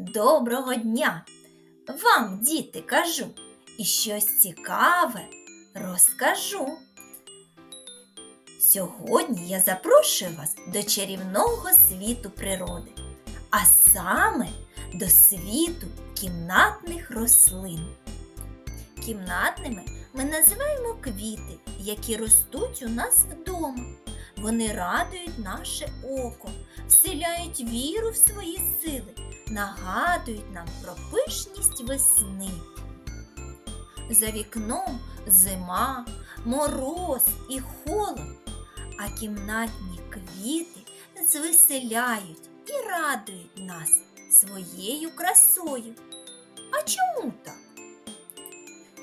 Доброго дня! Вам, діти, кажу, і щось цікаве розкажу. Сьогодні я запрошую вас до чарівного світу природи, а саме до світу кімнатних рослин. Кімнатними ми називаємо квіти, які ростуть у нас вдома. Вони радують наше око, вселяють віру в свої сили, нагадують нам про пишність весни. За вікном зима, мороз і холод, а кімнатні квіти звеселяють і радують нас своєю красою. А чому так?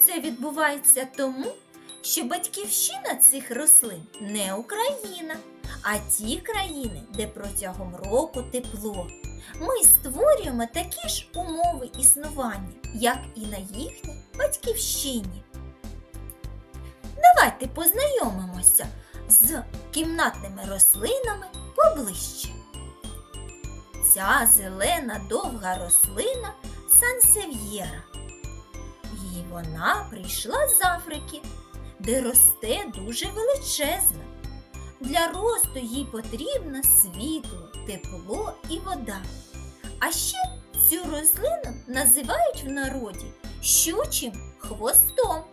Це відбувається тому, що батьківщина цих рослин не Україна, а ті країни, де протягом року тепло. Ми створюємо такі ж умови існування, як і на їхній батьківщині. Давайте познайомимося з кімнатними рослинами поближче. Ця зелена довга рослина сансев'єра. І вона прийшла з Африки, де росте дуже величезна. Для росту їй потрібно світло, тепло і вода. А ще цю рослину називають в народі щучим хвостом.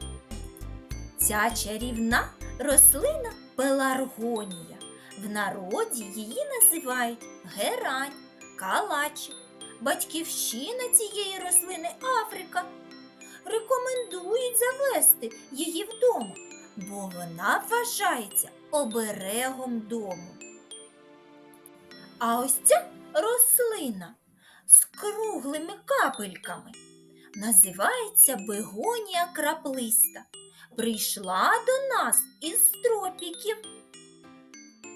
Ця чарівна рослина пеларгонія. В народі її називають герань, калачик. Батьківщина цієї рослини Африка. Рекомендують завести її вдома, бо вона вважається оберегом дому. А ось ця рослина з круглими капельками називається бегонія краплиста. Прийшла до нас із тропіків.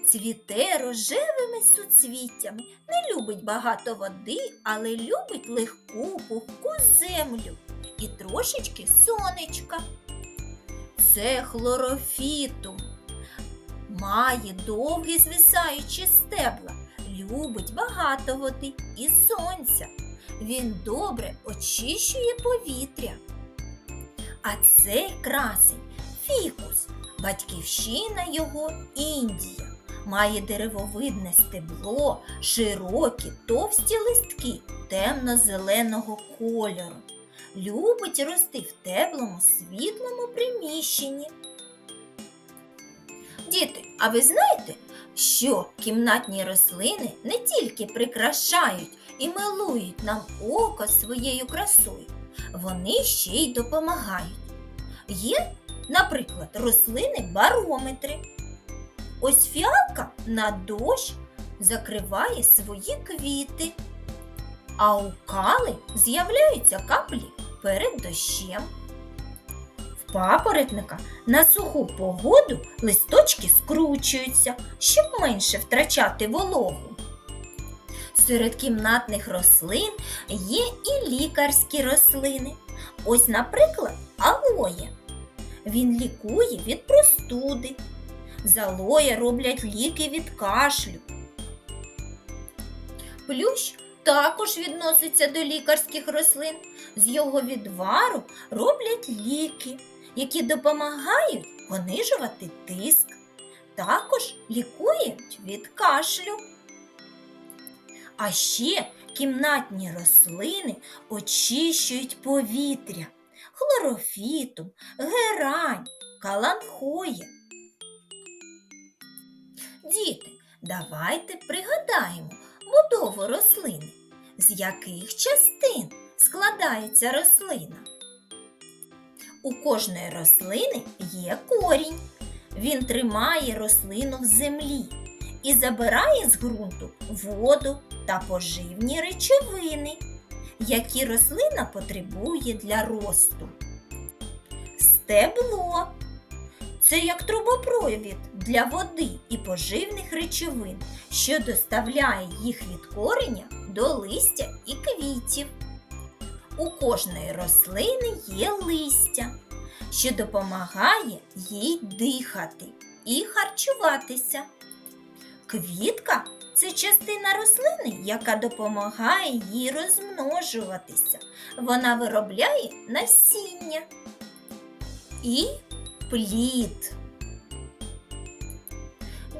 Цвіте рожевими суцвіттями, не любить багато води, але любить легку пухку землю і трошечки сонечка. Це хлорофітум. Має довгі звисаючі стебла, любить багато води і сонця. Він добре очищує повітря. А цей красень фікус, батьківщина його Індія. Має деревовидне стебло, широкі, товсті листки темно-зеленого кольору. Любить рости в теплому, світлому приміщенні. Діти, а ви знаєте, що кімнатні рослини не тільки прикрашають і милують нам око своєю красою, вони ще й допомагають. Є, наприклад, рослини барометри. Ось фіалка на дощ закриває свої квіти, а у кали з'являються каплі перед дощем. В папоротника на суху погоду листочки скручуються, щоб менше втрачати вологу. Серед кімнатних рослин є і лікарські рослини. Ось, наприклад, алоє. Він лікує від простуди. З алоє роблять ліки від кашлю. Плющ також відноситься до лікарських рослин. З його відвару роблять ліки, які допомагають понижувати тиск. Також лікують від кашлю. А ще кімнатні рослини очищують повітря хлорофітум, герань, каланхоє. Діти, давайте пригадаємо будову рослини, з яких частин складається рослина. У кожної рослини є корінь. Він тримає рослину в землі і забирає з ґрунту воду та поживні речовини, які рослина потребує для росту. Стебло це як трубопровід для води і поживних речовин, що доставляє їх від кореня до листя і квітів. У кожної рослини є листя, що допомагає їй дихати і харчуватися. Квітка це частина рослини, яка допомагає їй розмножуватися. Вона виробляє насіння і плід.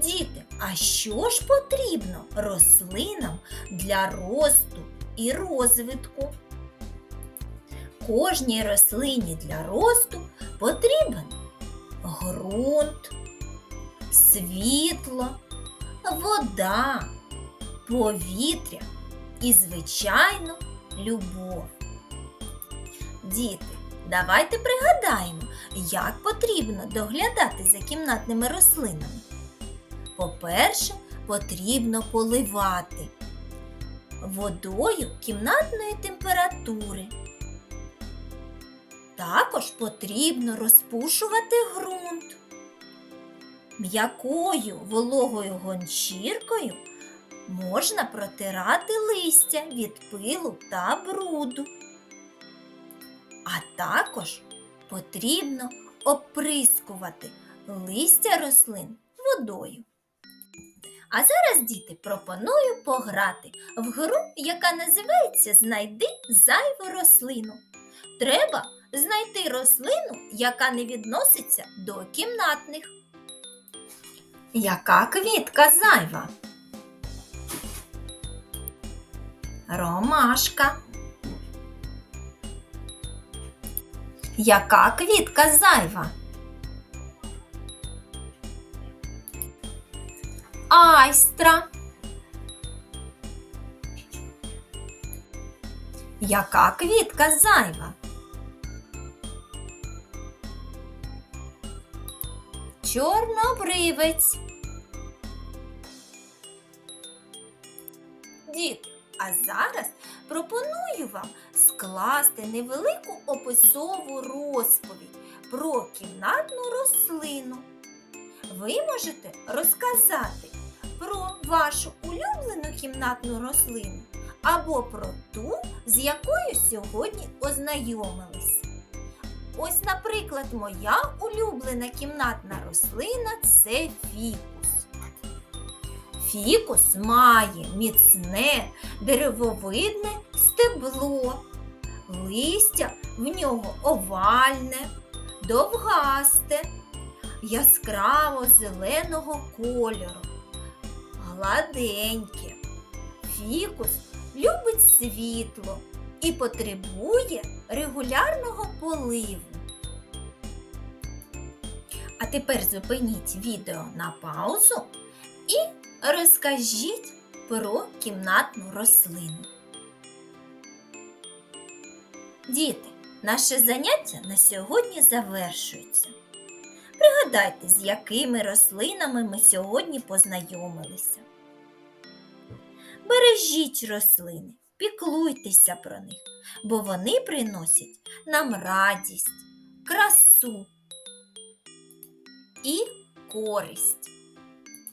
Діти, а що ж потрібно рослинам для росту і розвитку? Кожній рослині для росту потрібен ґрунт, світло, вода, повітря і, звичайно, любов. Діти, давайте пригадаємо, як потрібно доглядати за кімнатними рослинами. По-перше, потрібно поливати водою кімнатної температури. Також потрібно розпушувати ґрунт. М'якою вологою гончіркою можна протирати листя від пилу та бруду. А також потрібно оприскувати листя рослин водою. А зараз, діти, пропоную пограти в гру, яка називається Знайди зайву рослину. Треба знайти рослину, яка не відноситься до кімнатних. Яка квітка зайва? Ромашка. Яка квітка зайва? Айстра. Яка квітка зайва? Чорнобривець. Діти, а зараз пропоную вам скласти невелику описову розповідь про кімнатну рослину. Ви можете розказати про вашу улюблену кімнатну рослину або про ту, з якою сьогодні ознайомились. Ось, наприклад, моя улюблена кімнатна рослина це фікус. Фікус має міцне деревовидне стебло, листя в нього овальне, довгасте, яскраво зеленого кольору, гладеньке. Фікус любить світло і потребує регулярного поливу. А тепер зупиніть відео на паузу і розкажіть про кімнатну рослину. Діти, наше заняття на сьогодні завершується. Пригадайте, з якими рослинами ми сьогодні познайомилися. Бережіть рослини, піклуйтеся про них, бо вони приносять нам радість, красу і користь.